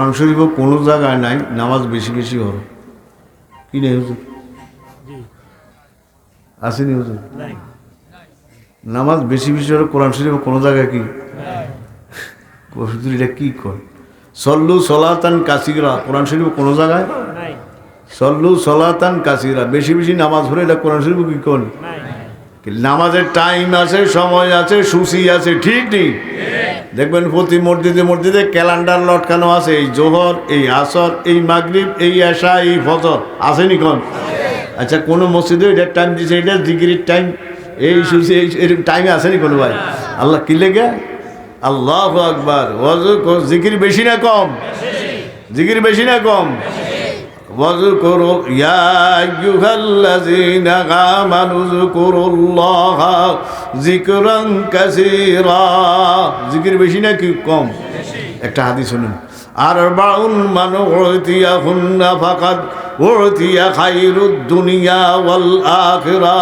কোরআন শরীফও কোনো জায়গায় নাই নামাজ বেশি বেশি হলো কি নেই হুজুর? আসেনি হুজুর? নামাজ বেশি বেশি হলো কোরআন শরীফ কোনো জায়গায় কি? হুজুর এটা কি কয়? সল্লু সলাতান কাসিরা কোরআন শরীফ কোনো জায়গায়? সল্লু সলাতান কাসিরা বেশি বেশি নামাজ হলে এটা কোরআন শরীফ কি কোন নামাজের টাইম আছে সময় আছে সুসি আছে ঠিক ঠিক দেখবেন প্রতি মসজিদে মসজিদে ক্যালেন্ডার লটকানো আছে, এই জোহর, এই আসর, এই মাগরিব, এই আশা এই ফজর। আসেনি কোন? আচ্ছা কোনো মসজিদে এটার টাইম দিছে এটা জিগিরির টাইম এই সুসি এই এরকম টাইমে আসেনি কোনো ভাই? আল্লাহ কি লেগে? আল্লাহ আকবার। জিকির বেশি না কম? জিকির বেশি না কম? واذكروا يا أيها الذين آمنوا اذكروا الله ذكرا كثيرا জিকির বেশি না কি কম একটা হাদিস শুনুন আর বাউন মান উতিয়া ফাকাদ উতিয়া খাইরুদ দুনিয়া ওয়াল আখিরা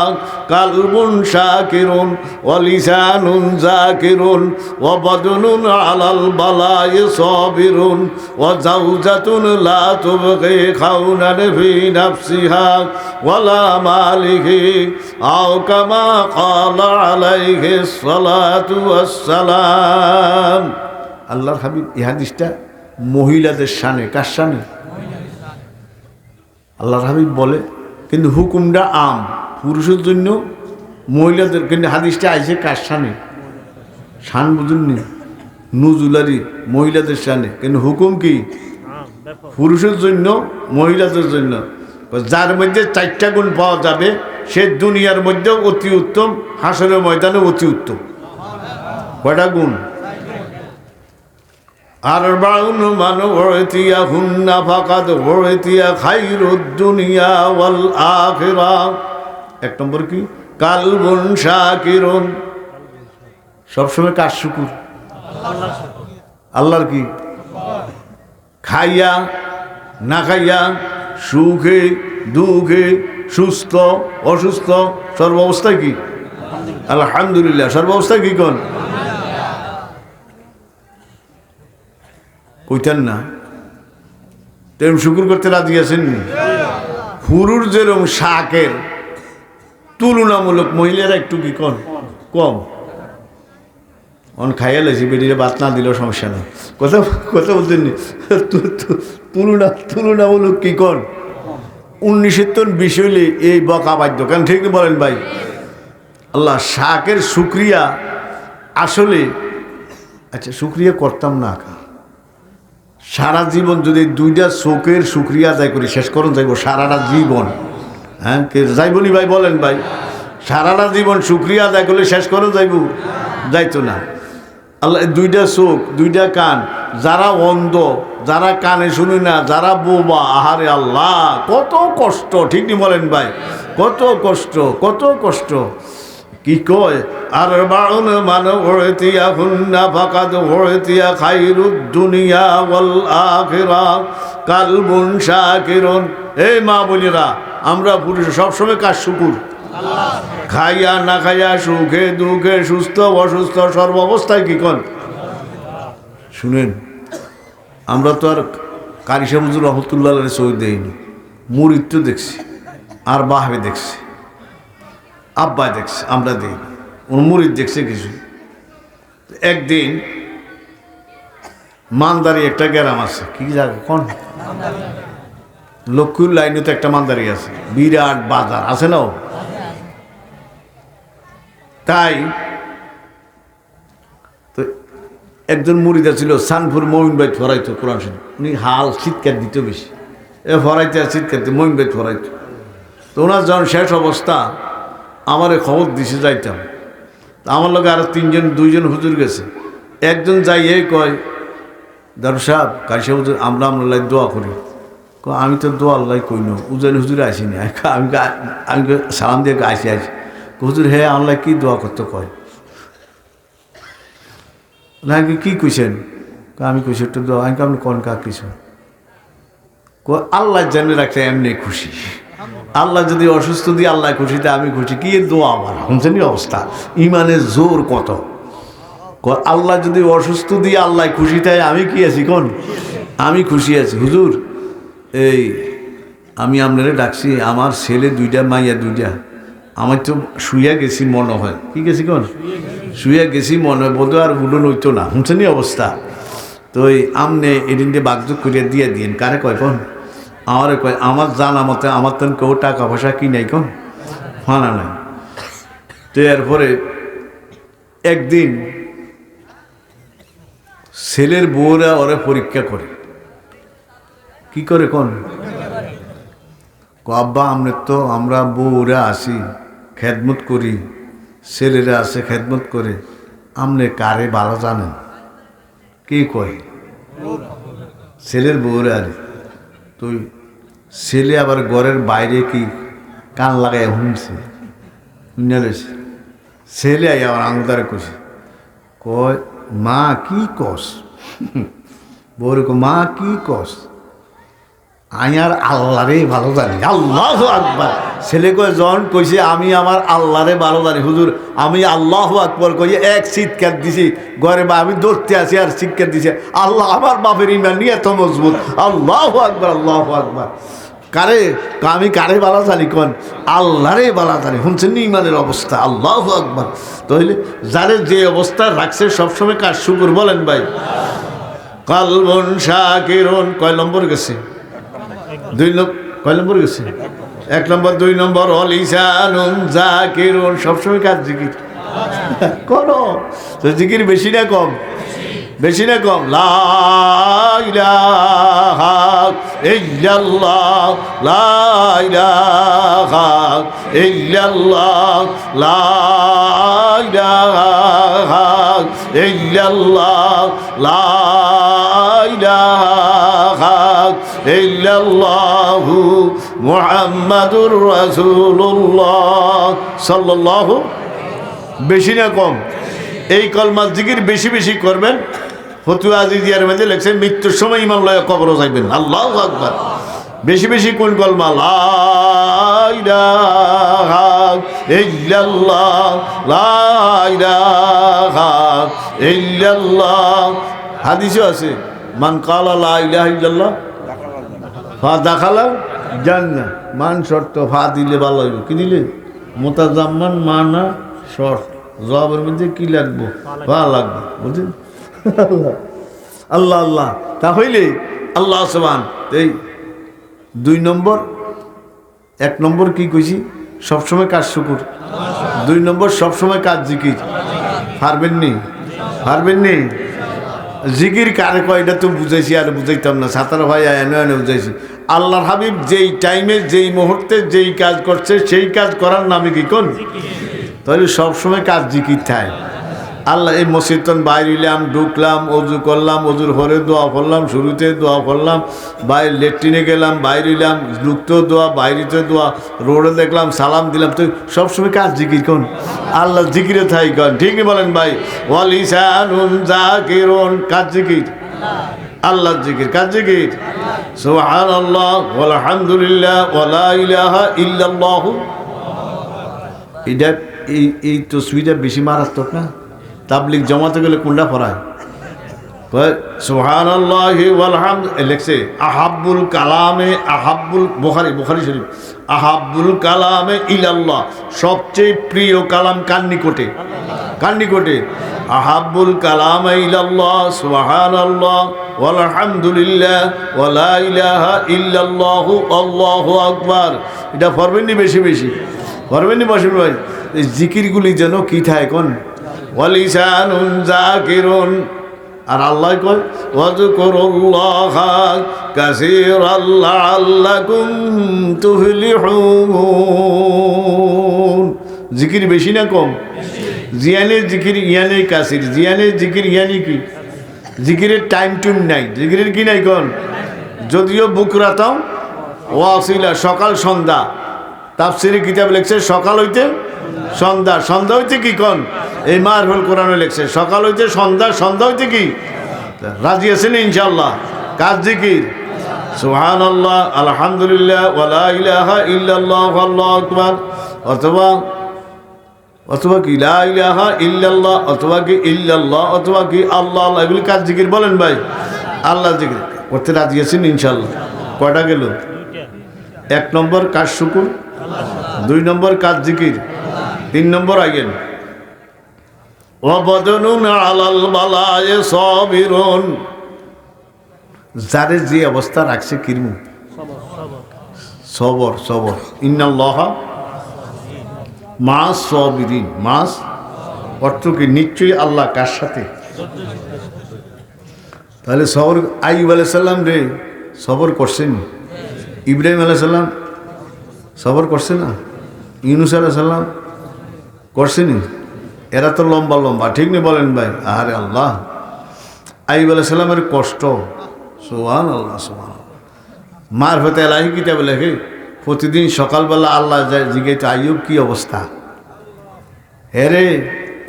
কালবুন শাকিরুন ওয়া লিসানুন যাকিরুন ওয়া বাদনুন আলাল বালাই সাবিরুন ওয়া জাওজাতুন লা তুবগি খাউনান ফি নাফসিহা ওয়ালা মালিহি আও কামা ক্বালা আলাইহি সালাতু ওয়াসসালাম আল্লাহর হাবিব এই হাদিসটা মহিলাদের শানে, কার শানে? আল্লাহর হাবিব বলে, কিন্তু হুকুমটা আম, পুরুষের জন্য, মহিলাদের কিন্তু হাদিসটা আইসে কার শানে? শান বুঝুননি নুজুলারি মহিলাদের শানে কিন্তু হুকুম কি? পুরুষের জন্য, মহিলাদের জন্য। যার মধ্যে চারটা গুণ পাওয়া যাবে, সে দুনিয়ার মধ্যে অতি উত্তম, হাসরের ময়দানে অতি উত্তম। কয়টা গুণ? ওড়তিয়া হুন্না ফাকাদ ওড়তিয়া খাইরুদ দুনিয়া ওয়াল আখিরা। এক নম্বর কি? কালবুন শাকিরুন। সবসময় কার শুকুর? আল্লাহর কি? খাইয়া, না খাইয়া, সুখে, দুঃখে, সুস্থ, অসুস্থ সর্ব সর্বাবস্থায় কি? আলহামদুলিল্লাহ, সর্বাবস্থায় কি কোন? কইতেন না। তেম শুকুর করতে রাজি আছেন পুরুষ যেরম শাকের তুলনামূলক মহিলারা একটু কি কম কম। অন খাইয়া লেছি বেডিরে বাত না দিলেও সমস্যা নেই। কথা কথা বলতেন তুলনা, তুলনামূলক কি কর উনিশের তন বিষয়লে এই বকা বাদ্য কেন ঠিক বলেন ভাই? আল্লাহ, শাকের শুক্রিয়া আসলে আচ্ছা শুক্রিয়া করতাম না সারা জীবন যদি দুইটা চোখের শুক্রিয়া আদায় করি, শেষ করুন, যাইব সারাটা জীবন। হ্যাঁ কে যাইবনি ভাই বলেন ভাই, সারাটা জীবন শুক্রিয়া আদায় করলে শেষ করুন, যাইব। যাইতো না। আল্লাহ দুইটা চোখ দুইটা কান, যারা অন্ধ, যারা কানে শুনি না, যারা বোবা, আহারে আল্লাহ, কত কষ্ট ঠিক নি বলেন ভাই, কত কষ্ট কত কষ্ট। কি কয়? আর বাউন মান ওড়তিয়া হুন্না ফাকাদ ওড়তিয়া খাইরুদ দুনিয়া ওয়াল আখিরা কালবুন শাকিরুন। এই মা বলিরা আমরা পুরুষ সবসময় কাজ শুকুর? খাইয়া না খাইয়া সুখে দুঃখে সুস্থ অসুস্থ সর্বাবস্থায় কি কন? শুনেন, আমরা তো আর কারিশা মজুর রহমতুল্লাহ সই দেইনি। মুরিদ দেখছি, আর বাহাবে দেখছি। আব্বাই দেখছে, আমরা দিই ওর মুরিদ দেখছে কিছু। একদিন মানদারি একটা গ্রাম আছে। কি জায়গা কোন? লক্ষ্মীর লাইনে তো একটা মানদারি আছে। বিরাট বাজার, আছে না? তাই তো একজন মুরিদা ছিল সানপুর মমিন ভাই ফরাইতো কোরআন শরীফ। উনি হাল চিৎকার দিত বেশি। এ ফরাইতে আর চিৎকার দিত মমিন ভাই ফরাইতো। তো ওনার যখন শেষ অবস্থা আমারে খবর দিছে যাইতাম। আমার লোক আরও তিনজন দুইজন হুজুর গেছে। একজন যাই এই কয় দারু সাহেব কারিসা হুজুর আমরা আমরা লাই দোয়া করি। আমি তো দোয়া আল্লাহ কই না উজানি হুজুরে আসিনি আমি আমি সালাম দিয়ে আসি আসি। হুজুর হে আল্লাহ কি দোয়া করতে কয়? না আমি কি কইছেন? কই, আমি কইছি একটু দোয়া। আমি আপনি কোন কা কিছু আল্লাহ জেনে রাখতে এমনি খুশি। আল্লাহ যদি অসুস্থ দিয়ে আল্লাহ খুশিতে আমি খুশি। কি দোয়া আমার শুনছেন অবস্থা? ইমানের জোর কত? আল্লাহ যদি অসুস্থ দিয়ে আল্লাহ খুশি আমি কি আছি কোন? আমি খুশি আছি। হুজুর, এই আমি আপনারা ডাকছি, আমার ছেলে দুইটা, মাইয়া দুইটা। আমার তো শুইয়া গেছি মনে হয়। কি গেছি কোন? শুইয়া গেছি মনে হয় বোধ আর বুলন হইতো না। শুনছেনি অবস্থা? তো আমনে এদিন দিয়ে বাগযোগ করিয়া দিয়ে দিন কারে কয় কোন? আমারে কয়, আমার জানা মতে আমার তো কেউ টাকা পয়সা কি নাই কোন? ফানা নাই? তো এরপরে একদিন ছেলের বউরা ওরা পরীক্ষা করে। কি করে কোন? আব্বা আমরা তো আমরা বউরা আসি, খেদমত করি, ছেলেরা আসে খেদমত করে আপনি কারে ভালো জানেন? কি কয়? ছেলের বউরা আরে তুই ছেলে আবার ঘরের বাইরে কি কান লাগাই শুনছে শুনালেছে ছেলে আই আবার আঙুদারে কইছে, কয়, মা কি কস? বউরে মা কি কস? আয়ার আল্লাহরে ভালো জানি। আল্লাহ আকবার। ছেলে কয়ে, জন কইছে, আমি আমার আল্লাহরে ভালো জানি। হুজুর, আমি আল্লাহ আকবর কই এক চিৎকার দিছি। ঘরে বা, আমি দৌড়তে আছি আর চিৎকার দিছে। আল্লাহ আমার বাপের ইমান নিয়ে এত মজবুত। আল্লাহ আকবার আল্লাহ আকবার। কারে? আমি কারে বালা জানি কোন? আল্লাহরে বালা জানি। শুনছেন ইমানের অবস্থা? আল্লাহ আকবার। তাহলে যারে যে অবস্থা রাখছে সবসময় কার শুকুর বলেন ভাই? কালবন শাকিরন। কয় নম্বর গেছে? দুই নম্বর কয় নম্বর গেছে? এক নম্বর, দুই নম্বর অলিসানুন জাকিরুন। সবসময় কাজ জিকির? করো। তো জিকির বেশি না কম? বেশি না কম। ইল্লাল্লাহু মুহাম্মাদুর রাসূলুল্লাহ। সাল্লাল্লাহু বেশি না কম। এই কলমার জিকির বেশি বেশি করবেন। ফতুয়া আজিজিয়ার মধ্যে লেখছেন, মৃত্যুর সময় ইমান লয় কবরও যাইবেন। আল্লাহ আকবার। বেশি বেশি কোন কলমা? হাদিসও আছে, মান কালা লা ইলাহা ইল্লাল্লাহ, ফা দেখালা জান্না মান শর্ত, ফা দিলে ভালো হইব। কি দিলে? মোতাজাম্মান, মানা শর্ট জবাবের মধ্যে কি লাগবো? ফা লাগবে বুঝলেন আল্লাহ আল্লাহ তা হইলে আল্লাহ সবান এই দুই নম্বর এক নম্বর কি কইছি? সবসময় কাজ শুকুর। দুই নম্বর সবসময় কাজ জিকির। পারবেন নি? পারবেন নি? জিকির কারে কয়? এটা তো বুঝাইছি আর বুঝাইতাম না। সাঁতার ভাই এনে এনে বুঝাইছি। আল্লাহর হাবিব যেই টাইমে যেই মুহূর্তে যেই কাজ করছে সেই কাজ করার নামে কি কোন? তাহলে সবসময় কাজ জিকির থাকে। আল্লাহ, এই মসজিদন বাইরিলাম ঢুকলাম, অজু করলাম, অজুর হরে দোয়া করলাম, শুরুতে দোয়া করলাম, বাইরে লেট্রিনে গেলাম, বাইরে বাইরিলাম ঢুকতেও দোয়া বাইরিতে দোয়া, রোডে দেখলাম, সালাম দিলাম, তো সবসময় কাজ জিকির কোন? আল্লাহ জিকিরে থাই কন? ঠিক বলেন ভাই? ওয়ালিসানুন জাকিরুন কাজ জিকির। আল্লাহ জিকির, কাজ জিকির। সুবহানাল্লাহ আলহামদুলিল্লাহ ওয়ালা ইলাহা ইল্লাল্লাহ। এটা এই এই তো তসবিটা বেশি মারাত্মক না? তাবলিক জমাতে গেলে কোনটা পড়ায়? সোহান লেখছে, আহাব্বুল কালামে আহাবুল বোখারি বোখারি শরীফ, আহাব্বুল কালামে ইলাল্লাহ সবচেয়ে প্রিয় কালাম কার নিকটে? কার নিকটে? আহাব্বুল কালামে ইলাল্লাহ সোহান আল্লাহ আলহামদুলিল্লাহ ওয়ালা ইলাহা এটা পড়বেননি বেশি বেশি পড়বেননি বসে ভাই এই জিকিরগুলি যেন কি থাকে কোন? জাকিরুন। আর আল্লাহ কয়, ওয়াজকুরুল্লাহ কাসীরাল লাআল্লাকুম তুফলিহুন। জিকির বেশি না কম? জিয়ানের জিকির, ইয়ানে কাসির। জিয়ানের জিকির, ইয়ানি কি? জিকিরের টাইম টুম নাই। জিকিরের কি নাই কোন? যদিও বুক রাতাম ওয়াসিলা, সকাল, সন্ধ্যা। তাফসিরি কিতাব লেখছে সকাল হইতে সন্ধ্যা সন্ধ্যা হইতে কি কন? এই মার হল কোরআনে লেখছে, সকাল হইতে সন্ধ্যা সন্ধ্যা হইতে কি? রাজি আছেন ইনশাল্লাহ কাজ জিকির? সুহান আল্লাহ আলহামদুলিল্লাহ ওয়ালা আল্লাহু অথবা অথবা কি, লা ইলাহা ইল্লাল্লাহ, অথবা কি, ইল্লাল্লাহ, অথবা কি, আল্লাহ আল্লাহ, এগুলি কাজ জিকির বলেন ভাই? আল্লাহ জিকির। করতে রাজি আছেন ইনশাল্লাহ কয়টা গেল? এক নম্বর কাজ শুকুর? দুই নম্বর কাজ জিকির? তিন নম্বর আগেন অবদনুন আলাল বালায় সবিরন। যারে যে অবস্থা রাখছে কিরমু? সবর সবর। ইন্নাল্লাহ মাস সবিরিন। মাস অর্থ কি? নিশ্চয়ই আল্লাহ কার সাথে? তাহলে সবর আইব আলাইসাল্লাম রে, সবর করছেন? ইব্রাহিম আলাইসাল্লাম সবর করছে না? ইউনুস আলাইসাল্লাম করছেনি এরা তো লম্বা লম্বা, ঠিক নেই বলেন ভাই? আরে আল্লাহ। আইব আলাইসাল্লামের কষ্ট। সোহান আল্লাহ সোহান মার হতে এলাহি কিতাবে লেখে, প্রতিদিন সকালবেলা আল্লাহ জিজ্ঞেস আইব কি অবস্থা? হেরে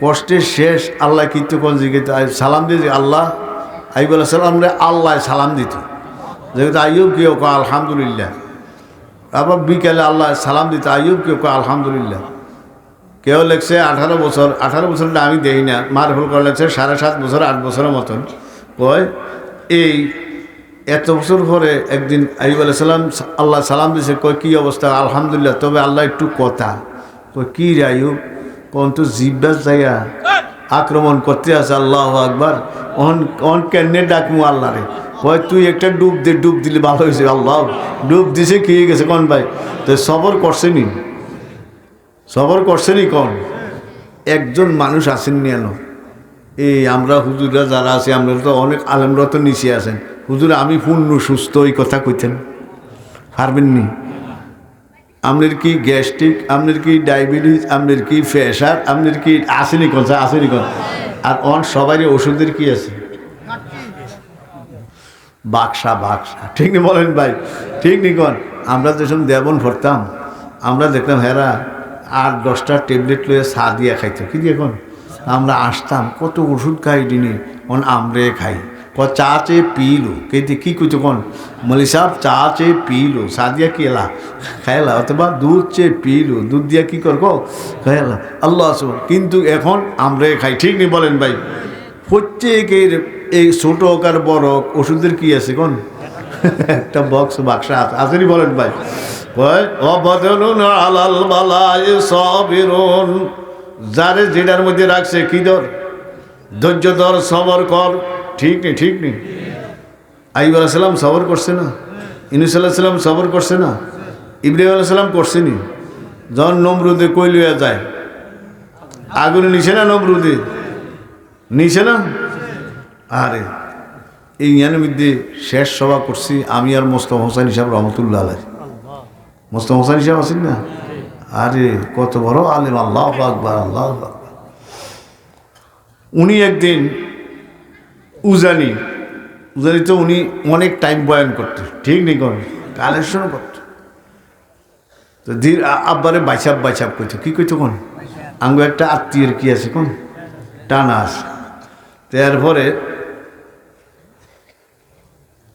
কষ্টের শেষ, আল্লাহ কোন জিজ্ঞেস সালাম দিয়ে আল্লাহ আইব আলাহ সালাম রে আল্লাহ সালাম দিত। যেহেতু আইব কি হোক আলহামদুলিল্লাহ। আবার বিকেলে আল্লাহ সালাম দিত আইব কি হোক আলহামদুলিল্লাহ। কেউ লেখছে আঠারো বছর, আঠারো বছরটা আমি দেই না, মার ভুল করে লেখছে সাড়ে সাত বছর, আট বছরের মতন। কয়, এই এত বছর পরে একদিন আইব সালাম আল্লাহ সালাম দিছে, কয়, কী অবস্থা? আলহামদুলিল্লাহ, তবে আল্লাহ একটু কথা। কয়, কী রে আইব কোন তো জিব্বাস জায়গা আক্রমণ করতে আছে, আল্লাহ আকবার। অন অন কেনে ডাকমু আল্লাহ রে? কয়, তুই একটা ডুব দে, ডুব দিলে ভালো হয়েছে আল্লাহ। ডুব দিছে কি গেছে, কোন ভাই? তো সবর করছে নি? সবর করছেনই কন একজন মানুষ আসেননি এন এই আমরা হুজুরা যারা আছি, আমরা তো অনেক আলেমরা তো নিচে আছেন। হুজুর, আমি পূর্ণ সুস্থ ওই কথা কইতেন। পারবেননি? আপনার কি গ্যাস্ট্রিক আপনার কি ডায়াবেটিস আপনার কি প্রেশার আপনার কি আসেনি কোন আসেনি কোন। আর অন সবারই ওষুধের কি আছে? বাক্সা বাক্সা। ঠিক নি বলেন ভাই? ঠিক নি কোন? আমরা যেসব দেবন ভরতাম আমরা দেখতাম, হেরা আর দশটা ট্যাবলেট লয়ে চা দিয়ে খাইতো। কি এখন আমরা আসতাম, কত ওষুধ খাই দিনে। কোন, আমরে খাই। ক চা চেয়ে পিলো। কে দিয়ে কী করছ কোন? মলি সাহেব, চা চেয়ে পিলো। চা দিয়া কি এলা? খাইলা, অথবা দুধ চেয়ে পিলো। দুধ দিয়া কি করব খাইলা। আল্লাহ আসো কিন্তু এখন আমরে খাই। ঠিক নেই বলেন ভাই? প্রত্যেকের এই ছোট আর বড় ওষুধের কি আছে কোন? একটা বক্স বাক্সা আছে। আসেনি বলেন ভাই? কয় অবদনুন আলাল বালায় সবিরুন। যারে যেটার মধ্যে রাখছে কি ধর ধৈর্য ধর, সবর কর। ঠিক নেই ঠিক নেই। আইব আলাইসাল্লাম সবর করছে না? ইনুস আলাহিসাল্লাম সবর করছে না? ইব্রাহিম আলাইসাল্লাম করছে নি? যখন নমরুদে কই লইয়া যায়? আগুন নিছে না নমরুদে? নিছে না? আরে, এই জ্ঞানের মধ্যে শেষ সভা করছি আমি আর মোস্তফা হোসেন হিসাব রহমতুল্লাহ আলাই মোস্তফা হোসেন হিসাব আছেন না? আরে, কত বড় আলিম, আল্লাহ আকবর, আল্লাহ। উনি একদিন উজানি উজানি তো উনি অনেক টাইম বয়ান করতেন, ঠিক নেই করেন কালেকশন করত। তো ধীর আব্বারে বাইসাপ বাইসাপ কইতো কি কইতো কোন? আঙ্গ একটা আত্মীয়ের কি আছে কোন? টানা আছে। তো এরপরে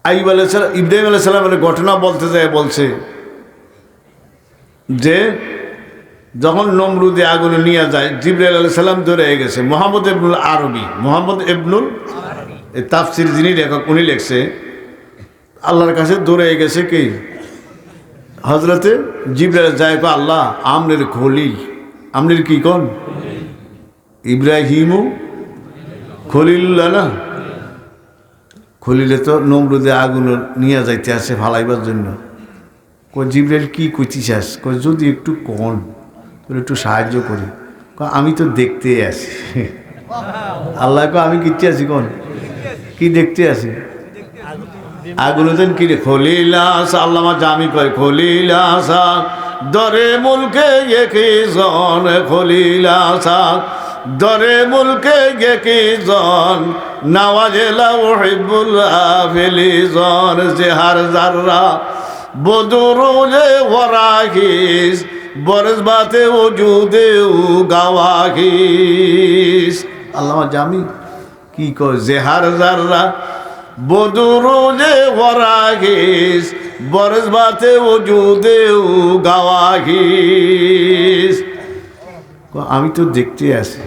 আইব আলাইসালাম ইব্রাহিম আলাহ আলাইসালামের ঘটনা বলতে যায়, বলছে যে যখন নমরুদে আগুনে নিয়ে যায়, জিব্রাইল আলাইহিস সালাম ধরে গেছে। মোহাম্মদ ইবনুল আরবি। মোহাম্মদ ইবনুল এই তাফসির যিনি লেখক, উনি লেখছে, আল্লাহর কাছে দৌড়ে গেছে কি? হজরতে জিব্রাইল যায় কো আল্লাহ আমনের খলিল। আমনের কি কোন? ইব্রাহিমু খলিল্লা না খলিলে তো নমরুদে আগুন নিয়ে যাইতে আছে ফালাইবার জন্য। কই জিব্রাইল কি কইতিছাস কই যদি একটু কন তোর একটু সাহায্য করি। আমি তো দেখতে আছি। আল্লাহ কয়, আমি কিচ্ছু আছি কোন? কি দেখতে আছি? আগুন দেন কি রে? খলিলাস আল্লামা জামি কয় খলিলাসা দরে মুলকে একে জন খলিলাসা দরে মুলকে একে জন নওয়াজেলা ওহিবুল আফিলি জন জেহার জাররা বদরুলে ওরাহিস বরস বাতে ওজুদে উ গাওয়াহিস আল্লামা জামি কি কয় জেহার জাররা বদরুলে ওরাহিস বরস বাতে ওজুদে উ গাওয়াহিস আমি তো দেখতে আসি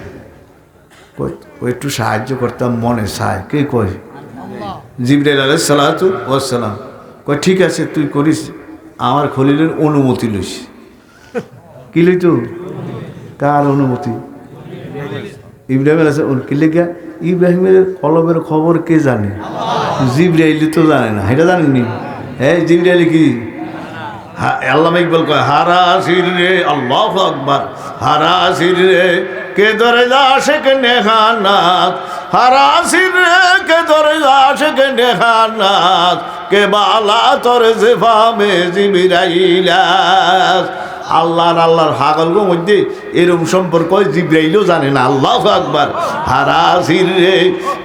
কই ও একটু সাহায্য করতাম মনে চায় কে কয়? জিবরাইল আলাই সালাতু ওয়াসালাম কয় ঠিক আছে তুই করিস আমার খলিলের অনুমতি লইস। কি লই তো কার অনুমতি। ইব্রাহিম আলাইহিস কি লেখা ইব্রাহিমের কলমের খবর কে জানে? জিবরাইল তো জানে না এটা জানেননি? হ্যাঁ জিবরাইল কি? হা- আল্লামা ইকবাল কয় হারা সির রে আল্লাহ আকবার হারা সির রে কে ধরে যাসে কে নেহানাত হারা সির রে কে ধরে যাসে কে নেহানাত কে বালা তোর জেফা মে জিবিরাইলাস। আল্লাহর আল্লাহর হাগলগো মধ্যে এরম সম্পর্ক জিব্রাইলও জানে না, আল্লাহ আকবার। হারা সির রে,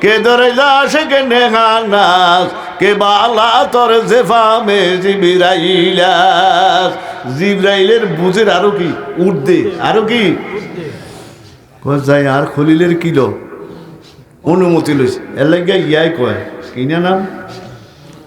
কে ধরে যাসে কে নেহানাত কে বালা তোর জেফা মে জিবিরাইলাস। জিব্রাইলের বুঝের আরও কি? উর্দে আরও কি? যাই, আর খলিলের কিলো অনুমতি লইছে। এর লাগে ইয়াই কয় কিনা নাম?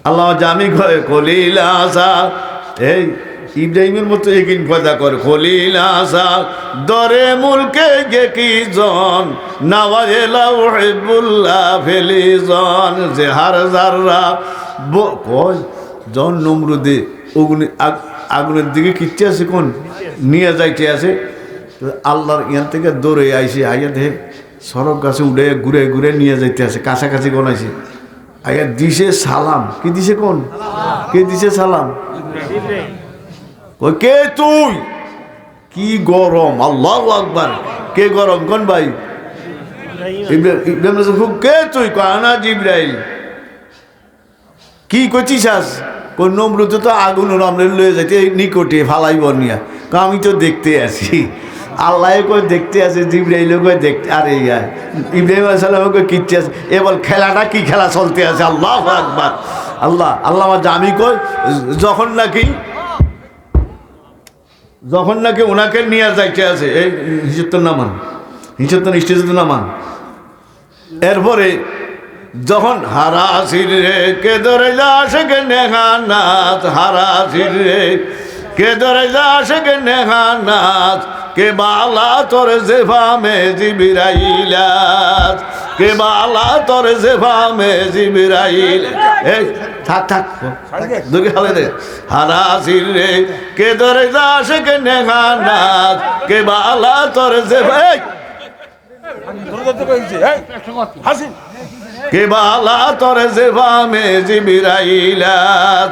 আল্লাহ জামি কয়, খলিল আসা এই ইব্রাহিমের মতো একিন কথা করে, খলিল আসা দরে মুলকে গে কি জন নাওয়াজেলা ওহেবুল্লাহ ফেলি জন, যে হার জাররা কয়, জন নমরুদে, অগ্নি, আগ- আগুনের দিকে কিচ্ছে আছে কোন? নিয়ে যাইতে আছে। আল্লাহর ইয়ান থেকে দৌড়ে আইসে, আইয়া দেখে সড়ক গাছে উড়ে ঘুরে ঘুরে নিয়ে যাইতে আছে কাছাকাছি কোন গনাইছে আইয়া দিছে সালাম। কি দিছে কোন? কে দিছে সালাম? কে তুই? কি গরম, আল্লাহ আকবার। কে গরম, কোন ভাই? ইব্রাহিম ইব্রাহিম খুব কে তুই? কানা জিব্রাইল। কি করছিস আস কোন নমরুদ তো আগুন আমরা লয়ে যাইতে নিকটে ফালাইব নিয়া। আমি তো দেখতে আছি আল্লাহ কই দেখতে আছে জিব্রাইল কই দেখতে আরে ইয়া, ইব্রাহিম আলাইসালাম কই কিচ্ছে আছে। এবার খেলাটা কি খেলা চলতে আছে? আল্লাহ আকবার। আল্লাহ আল্লাহ জামি কই, যখন নাকি যখন নাকি ওনাকে নিয়ে যাইতে আছে, এই হিসেব নামান হিসেব তো স্টেজে নামান। এরপরে যখন হারাসির রে কে ধরে যাসে কে নেহানাথ হারাসির রে কে ধরে যাসে কে নেহানাথ কে বালা তোর জেফা মে জিবিরাইলাত কে বালা তোর জেফা মে জিবিরাইল। এই থাক থাক দুগে হালে দে। হারাসির রে কে ধরে যাসে কে নেহানাথ কে বালা তোর কে বালা তোর জেফা মে জিবিরাইলাত